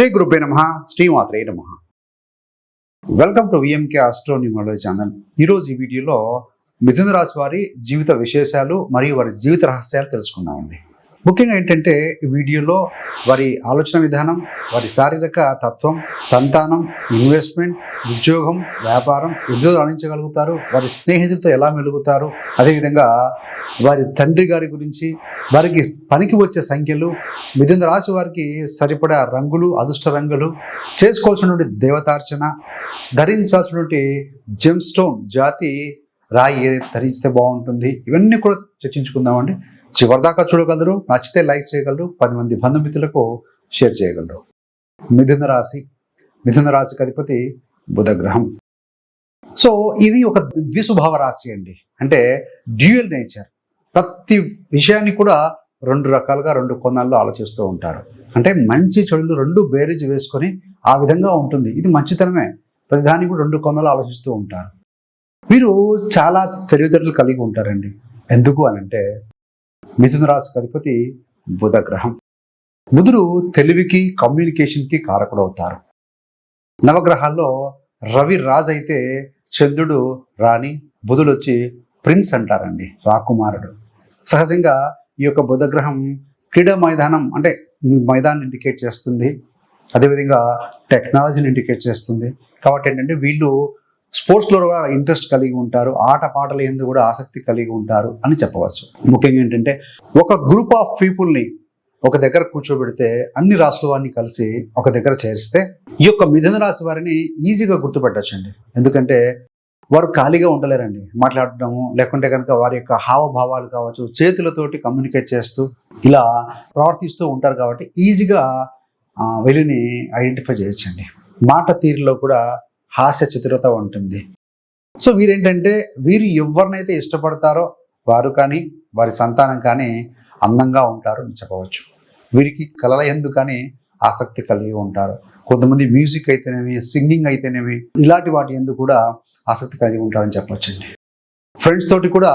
శ్రీ గురుపే నమ శ్రీమాత్రే నమ. Welcome to VMK astro numerology channel ఈరోజు ఈ వీడియోలో మిథున రాశి వారి జీవిత విశేషాలు మరియు వారి జీవిత రహస్యాలు తెలుసుకుందామండి. ముఖ్యంగా ఏంటంటే వీడియోలో వారి ఆలోచన విధానం వారి శారీరక తత్వం సంతానం ఇన్వెస్ట్మెంట్ ఉద్యోగం వ్యాపారం ఉద్యోగం రాణించగలుగుతారు వారి స్నేహితులతో ఎలా మెలుగుతారు అదేవిధంగా వారి తండ్రి గారి గురించి వారికి పనికి వచ్చే సంఖ్యలు మిథున రాశి వారికి సరిపడా రంగులు అదృష్ట రంగులు చేసుకోవాల్సినటువంటి దేవతార్చన ధరించాల్సినటువంటి జెమ్ స్టోన్ జాతి రాయి ధరిస్తే బాగుంటుంది ఇవన్నీ కూడా చర్చించుకుందామండి. చివరిదాకా చూడగలరు. నచ్చితే లైక్ చేయగలరు. పది మంది బంధుమిత్రులకు షేర్ చేయగలరు. మిథున రాశి మిథున రాశికి అధిపతి బుధగ్రహం. సో ఇది ఒక ద్విస్వభావ రాశి అండి. అంటే డ్యూయల్ నేచర్. ప్రతి విషయాన్ని కూడా రెండు రకాలుగా రెండు కోణాల్లో ఆలోచిస్తూ ఉంటారు. అంటే మంచి చెడులు రెండు బేరీజ్ వేసుకొని ఆ విధంగా ఉంటుంది. ఇది మంచితనమే. ప్రతిదాన్ని కూడా రెండు కోణాలు ఆలోచిస్తూ ఉంటారు. వీరు చాలా తెలివితేటలు కలిగి ఉంటారండి. ఎందుకు అని అంటే మిథున రాశికి అధిపతి బుధ గ్రహం బుధుడు తెలివికి కమ్యూనికేషన్కి కారకుడవుతారు. నవగ్రహాల్లో రవి రాజు అయితే చంద్రుడు రాణి బుధుడు వచ్చి ప్రిన్స్ అంటారండి రాకుమారుడు. సహజంగా ఈ యొక్క బుధగ్రహం క్రీడా మైదానం అంటే మైదాన్ని ఇండికేట్ చేస్తుంది. అదేవిధంగా టెక్నాలజీని ఇండికేట్ చేస్తుంది. కాబట్టి ఏంటంటే వీళ్ళు స్పోర్ట్స్లో కూడా ఇంట్రెస్ట్ కలిగి ఉంటారు ఆట పాటల ఎందుకు కూడా ఆసక్తి కలిగి ఉంటారు అని చెప్పవచ్చు. ముఖ్యంగా ఏంటంటే ఒక గ్రూప్ ఆఫ్ పీపుల్ని ఒక దగ్గర కూర్చోబెడితే అన్ని రాసుల వారిని కలిసి ఒక దగ్గర చేరిస్తే ఈ యొక్క మిథున రాశి వారిని ఈజీగా గుర్తుపెట్టచ్చండి. ఎందుకంటే వారు ఖాళీగా ఉండలేరండి. మాట్లాడటము లేకుంటే కనుక వారి యొక్క హావభావాలు కావచ్చు చేతులతోటి కమ్యూనికేట్ చేస్తూ ఇలా ప్రవర్తిస్తూ ఉంటారు కాబట్టి ఈజీగా వెళ్ళిని ఐడెంటిఫై చేయొచ్చండి. మాట తీరులో కూడా హాస్య చతురత ఉంటుంది. సో వీరేంటంటే వీరు ఎవరినైతే ఇష్టపడతారో వారు కానీ వారి సంతానం కానీ అందంగా ఉంటారు అని చెప్పవచ్చు. వీరికి కళల ఎందు కానీ ఆసక్తి కలిగి ఉంటారు. కొంతమంది మ్యూజిక్ అయితేనేమి సింగింగ్ అయితేనేమి ఇలాంటి వాటి ఎందుకు కూడా ఆసక్తి కలిగి ఉంటారని చెప్పవచ్చండి ఫ్రెండ్స్ తోటి కూడా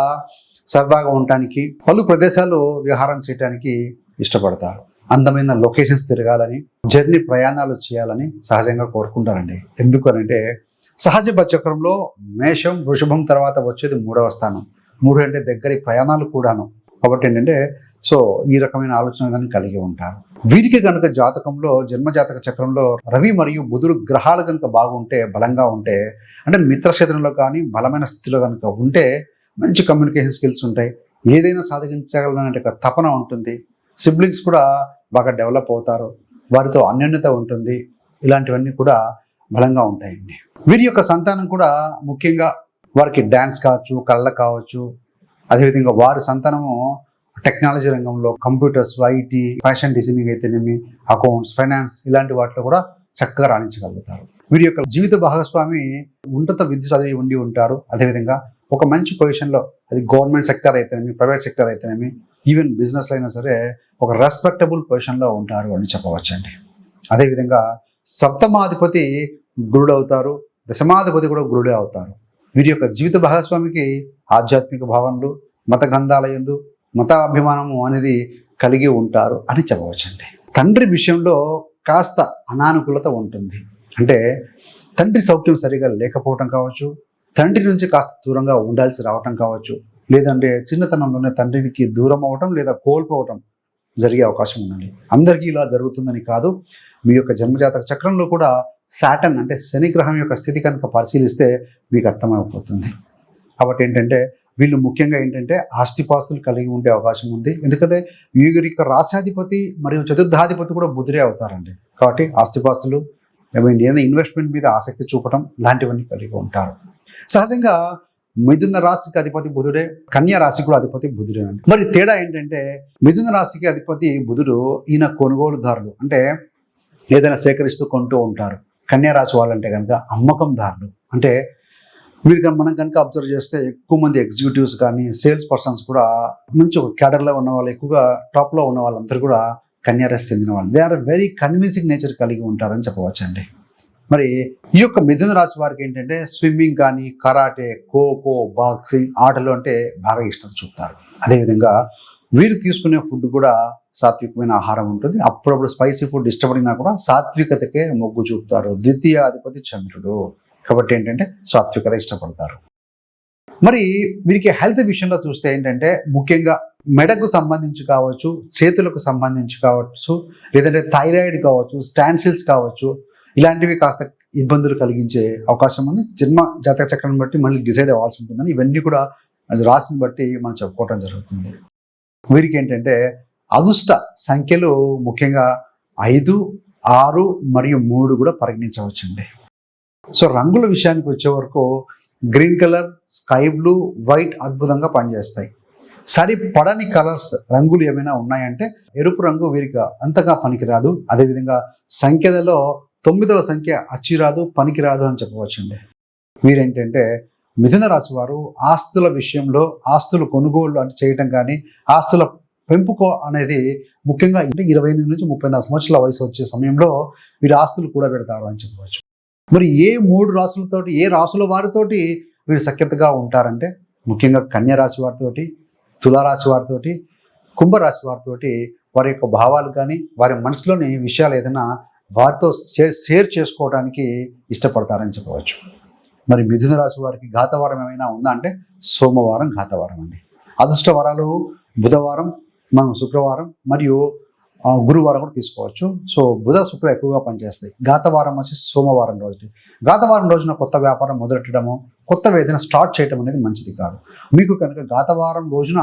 సరదాగా ఉండటానికి పలు ప్రదేశాలు విహారం చేయడానికి ఇష్టపడతారు. అందమైన లొకేషన్స్ తిరగాలని జర్నీ ప్రయాణాలు చేయాలని సహజంగా కోరుకుంటారండి. ఎందుకనంటే సహజ చక్రంలో మేషం వృషభం తర్వాత వచ్చేది మూడవ స్థానం. మూడు అంటే దగ్గరి ప్రయాణాలు కూడాను. కాబట్టి ఏంటంటే సో ఈ రకమైన ఆలోచన విధానం కలిగి ఉంటారు. వీరికి కనుక జాతకంలో జన్మ జాతక చక్రంలో రవి మరియు బుధుడు గ్రహాలు కనుక బాగుంటే బలంగా ఉంటే అంటే మిత్రక్షేత్రంలో కానీ బలమైన స్థితిలో కనుక ఉంటే మంచి కమ్యూనికేషన్ స్కిల్స్ ఉంటాయి. ఏదైనా సాధించగలనే ఒక తపన ఉంటుంది. సిబ్లింగ్స్ కూడా బాగా డెవలప్ అవుతారు. వారితో అన్యోన్యత ఉంటుంది. ఇలాంటివన్నీ కూడా బలంగా ఉంటాయండి. వీరి యొక్క సంతానం కూడా ముఖ్యంగా వారికి డ్యాన్స్ కావచ్చు కళ్ళ కావచ్చు. అదేవిధంగా వారి సంతానము టెక్నాలజీ రంగంలో కంప్యూటర్స్ ఐటీ ఫ్యాషన్ డిజైనింగ్ అయితేనేమి అకౌంట్స్ ఫైనాన్స్ ఇలాంటి వాటిలో కూడా చక్కగా రాణించగలుగుతారు. వీరి యొక్క జీవిత భాగస్వామి ఉన్నత విద్య చదివి ఉండి ఉంటారు. అదేవిధంగా ఒక మంచి పొజిషన్లో అది గవర్నమెంట్ సెక్టర్ అయితేనేమి ప్రైవేట్ సెక్టర్ అయితేనేమి ఈవెన్ బిజినెస్లో అయినా సరే ఒక రెస్పెక్టబుల్ పొజిషన్లో ఉంటారు అని చెప్పవచ్చండి. అదేవిధంగా సప్తమాధిపతి గురుడు అవుతారు దశమాధిపతి కూడా గురుడే అవుతారు. వీరి యొక్క జీవిత భాగస్వామికి ఆధ్యాత్మిక భావనలు మత గ్రంథాల యందు మత అభిమానము అనేది కలిగి ఉంటారు అని చెప్పవచ్చండి. తండ్రి విషయంలో కాస్త అనానుకూలత ఉంటుంది. అంటే తండ్రి సౌఖ్యం సరిగా లేకపోవటం కావచ్చు తండ్రి నుంచి కాస్త దూరంగా ఉండాల్సి రావటం కావచ్చు. లేదంటే చిన్నతనంలోనే తండ్రికి దూరం అవ్వటం లేదా కోల్పోవటం జరిగే అవకాశం ఉందండి. అందరికీ ఇలా జరుగుతుందని కాదు. మీ యొక్క జన్మజాతక చక్రంలో కూడా సాటన్ అంటే శనిగ్రహం యొక్క స్థితి కనుక పరిశీలిస్తే మీకు అర్థమైపోతుంది. కాబట్టి ఏంటంటే వీళ్ళు ముఖ్యంగా ఏంటంటే ఆస్తిపాస్తులు కలిగి ఉండే అవకాశం ఉంది. ఎందుకంటే వీరి యొక్క రాశాధిపతి మరియు చతుర్థాధిపతి కూడా బుధుడే అవుతారండి. కాబట్టి ఆస్తిపాస్తులు ఏమైనా ఏదైనా ఇన్వెస్ట్మెంట్ మీద ఆసక్తి చూపడం లాంటివన్నీ కలిగి ఉంటారు. సహజంగా మిథున రాశికి అధిపతి బుధుడే కన్యా రాశి కూడా అధిపతి బుధుడే అండి. మరి తేడా ఏంటంటే మిథున రాశికి అధిపతి బుధుడు ఈయన కొనుగోలుదారులు. అంటే ఏదైనా సేకరిస్తూ కొంటూ ఉంటారు. కన్యా రాశి వాళ్ళంటే కనుక అమ్మకందారులు. అంటే మీరు కనుక మనం కనుక అబ్జర్వ్ చేస్తే ఎక్కువ మంది ఎగ్జిక్యూటివ్స్ కానీ సేల్స్ పర్సన్స్ కూడా మంచి ఒక క్యాడర్లో ఉన్న వాళ్ళు ఎక్కువగా టాప్లో ఉన్న వాళ్ళందరూ కూడా కన్యారాశి చెందిన వాళ్ళు. They are very convincing nature కలిగి ఉంటారని చెప్పవచ్చు అండి మరి ఈ యొక్క మిథున రాశి వారికి ఏంటంటే స్విమ్మింగ్ కానీ కరాటే ఖోఖో బాక్సింగ్ ఆటలు అంటే బాగా ఇష్టం చూపుతారు. అదేవిధంగా వీరు తీసుకునే ఫుడ్ కూడా సాత్వికమైన ఆహారం ఉంటుంది. అప్పుడప్పుడు స్పైసీ ఫుడ్ ఇష్టపడినా కూడా సాత్వికతకే మొగ్గు చూపుతారు. ద్వితీయ అధిపతి చంద్రుడు. కాబట్టి ఏంటంటే సాత్వికత ఇష్టపడతారు. మరి వీరికి హెల్త్ విషయంలో చూస్తే ఏంటంటే ముఖ్యంగా మెడకు సంబంధించి కావచ్చు చేతులకు సంబంధించి కావచ్చు లేదంటే థైరాయిడ్ కావచ్చు స్టాన్సిల్స్ కావచ్చు ఇలాంటివి కాస్త ఇబ్బందులు కలిగించే అవకాశం ఉంది. జన్మ జాతక చక్రాన్ని బట్టి మళ్ళీ డిసైడ్ అవ్వాల్సి ఉంటుందని ఇవన్నీ కూడా రాసిని బట్టి మనం చెప్పుకోవటం జరుగుతుంది. వీరికి ఏంటంటే అదృష్ట సంఖ్యలు ముఖ్యంగా ఐదు ఆరు మరియు మూడు కూడా పరిగణించవచ్చండి. సో రంగుల విషయానికి వచ్చే వరకు green colour sky blue white అద్భుతంగా పనిచేస్తాయి. సరిపడని కలర్స్ రంగులు ఏమైనా ఉన్నాయంటే ఎరుపు రంగు వీరికి అంతగా పనికిరాదు. అదేవిధంగా సంఖ్యలలో తొమ్మిదవ సంఖ్య అచ్చిరాదు పనికిరాదు అని చెప్పవచ్చండి. వీరేంటంటే మిథున రాశి వారు ఆస్తుల విషయంలో ఆస్తులు కొనుగోలు అంటే చేయటం కానీ ఆస్తుల పెంపుకో అనేది ముఖ్యంగా అంటే ఇరవై ఎనిమిది నుంచి ముప్పై నాలుగు సంవత్సరాల వయసు వచ్చే సమయంలో వీరు ఆస్తులు కూడా పెడతారు అని చెప్పవచ్చు. మరి ఏ మూడు రాసులతోటి ఏ రాసుల వారితోటి వీరు సఖ్యతగా ఉంటారంటే ముఖ్యంగా కన్యా రాశి వారితోటి తులారాశి వారితోటి కుంభరాశి వారితోటి వారి యొక్క భావాలు కానీ వారి మనసులోని విషయాలు ఏదైనా వారితో షేర్ చేసుకోవడానికి ఇష్టపడతారని చెప్పవచ్చు. మరి మిథున రాశి వారికి ఘాతవారం ఏమైనా ఉందా అంటే సోమవారం ఘాతవారం అండి. అదృష్ట వారాలు బుధవారం మనం శుక్రవారం మరియు గురువారం కూడా తీసుకోవచ్చు. సో బుధ శుక్ర ఎక్కువగా పనిచేస్తాయి. ఘాతవారం వచ్చి సోమవారం రోజు ఘాతవారం రోజున కొత్త వ్యాపారం మొదలెట్టడము కొత్త ఏదైనా స్టార్ట్ చేయడం అనేది మంచిది కాదు. మీకు కనుక ఘాతవారం రోజున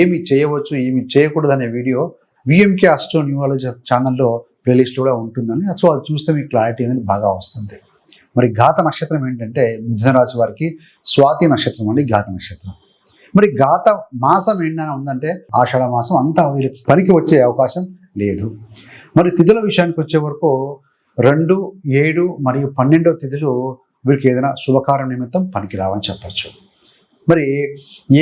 ఏమి చేయవచ్చు ఏమి చేయకూడదు అనే వీడియో విఎంకే అస్ట్రో న్యూమాలజీ ఛానల్లో ప్లేలిస్ట్ కూడా ఉంటుందని. సో అది చూస్తే మీకు క్లారిటీ అనేది బాగా వస్తుంది. మరి ఘాత నక్షత్రం ఏంటంటే మిథున రాశి వారికి స్వాతి నక్షత్రం అండి ఘాత నక్షత్రం. మరి ఘాత మాసం ఏంటని ఉందంటే ఆషాఢ మాసం అంతా వీళ్ళకి పనికి వచ్చే అవకాశం లేదు. మరి తిథుల విషయానికి వచ్చే వరకు రెండు ఏడు మరియు పన్నెండో తిథులు వీరికి ఏదైనా శుభకార్య నిమిత్తం పనికి రావని చెప్పచ్చు. మరి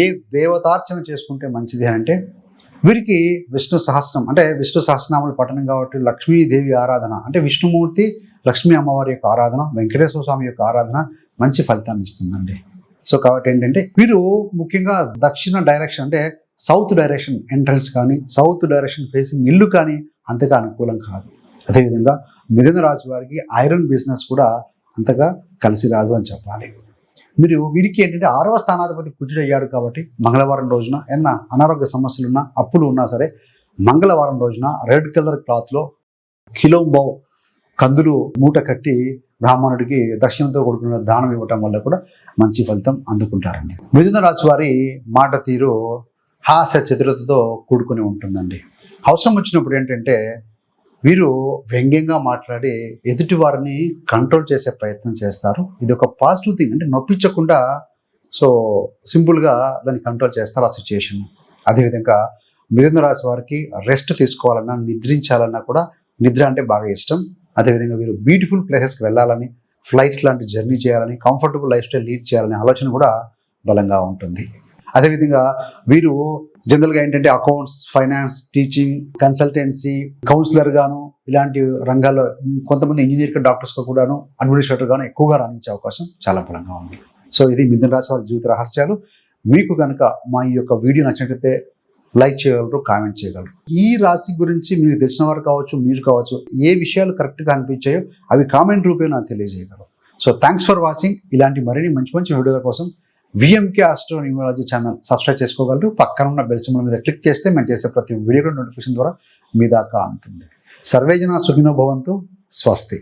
ఏ దేవతార్చన చేసుకుంటే మంచిది అని అంటే వీరికి విష్ణు సహస్రం అంటే విష్ణు సహస్రనామలు పఠనం కాబట్టి లక్ష్మీదేవి ఆరాధన అంటే విష్ణుమూర్తి లక్ష్మీ అమ్మవారి యొక్క ఆరాధన వెంకటేశ్వర స్వామి యొక్క ఆరాధన మంచి ఫలితాన్ని ఇస్తుందండి. సో కాబట్టి ఏంటంటే వీరు ముఖ్యంగా దక్షిణ డైరెక్షన్ అంటే సౌత్ డైరెక్షన్ ఎంట్రన్స్ కానీ సౌత్ డైరెక్షన్ ఫేసింగ్ ఇల్లు కానీ అంతగా అనుకూలం కాదు. అదేవిధంగా మిథున రాశి వారికి ఐరన్ బిజినెస్ కూడా అంతగా కలిసి రాదు అని చెప్పాలి. మీరు వీరికి ఏంటంటే ఆరవ స్థానాధిపతి కుజుడయ్యాడు కాబట్టి మంగళవారం రోజున ఏదైనా అనారోగ్య సమస్యలు ఉన్నా అప్పులు ఉన్నా సరే మంగళవారం రోజున రెడ్ కలర్ క్లాత్లో కిలోంబౌ కందులు మూట కట్టి బ్రాహ్మణుడికి దక్షిణంతో కూడుకున్న దానం ఇవ్వటం వల్ల కూడా మంచి ఫలితం అందుకుంటారండి. మిథున రాశి వారి మాట తీరు హాస్య చతురతతో కూడుకుని ఉంటుందండి. అవసరం వచ్చినప్పుడు ఏంటంటే వీరు వ్యంగ్యంగా మాట్లాడి ఎదుటి వారిని కంట్రోల్ చేసే ప్రయత్నం చేస్తారు. ఇది ఒక పాజిటివ్ థింగ్ అంటే నొప్పించకుండా సో సింపుల్గా దాన్ని కంట్రోల్ చేస్తారు ఆ సిచ్యుయేషన్. అదేవిధంగా మిథున రాశి వారికి రెస్ట్ తీసుకోవాలన్నా నిద్రించాలన్నా కూడా నిద్ర అంటే బాగా ఇష్టం. అదేవిధంగా వీరు బ్యూటిఫుల్ ప్లేసెస్కి వెళ్ళాలని ఫ్లైట్స్ లాంటి జర్నీ చేయాలని కంఫర్టబుల్ లైఫ్ స్టైల్ లీడ్ చేయాలనే ఆలోచన కూడా బలంగా ఉంటుంది. అదేవిధంగా వీరు జనరల్గా ఏంటంటే accounts finance teaching consultancy counsellor గాను ఇలాంటి రంగాల్లో కొంతమంది ఇంజనీర్ డాక్టర్స్ కూడాను అడ్మినిస్ట్రేటర్ గాను ఎక్కువగా రాణించే అవకాశం చాలా బలంగా ఉంది. సో ఇది మిథున రాశి వారి జీవిత రహస్యాలు. మీకు కనుక మా ఈ యొక్క వీడియో నచ్చినట్లయితే లైక్ చేయగలరు కామెంట్ చేయగలరు. ఈ రాశి గురించి మీకు తెలిసిన వారు కావచ్చు మీరు కావచ్చు ఏ విషయాలు కరెక్ట్గా అనిపించాయో అవి కామెంట్ రూపే నాకు తెలియజేయగలరు. సో థ్యాంక్స్ ఫర్ వాచింగ్ ఇలాంటి మరిన్ని మంచి మంచి వీడియోల కోసం VMK astro numerology channel subscribe చేసుకోగలరు. పక్కన ఉన్న బెల్ సింబల్ మీద క్లిక్ చేస్తే మేము చేసే ప్రతి వీడియో నోటిఫికేషన్ ద్వారా మీ దాకా అందుతుంది. సర్వేజన సుఖినో భవంతు. స్వస్తి.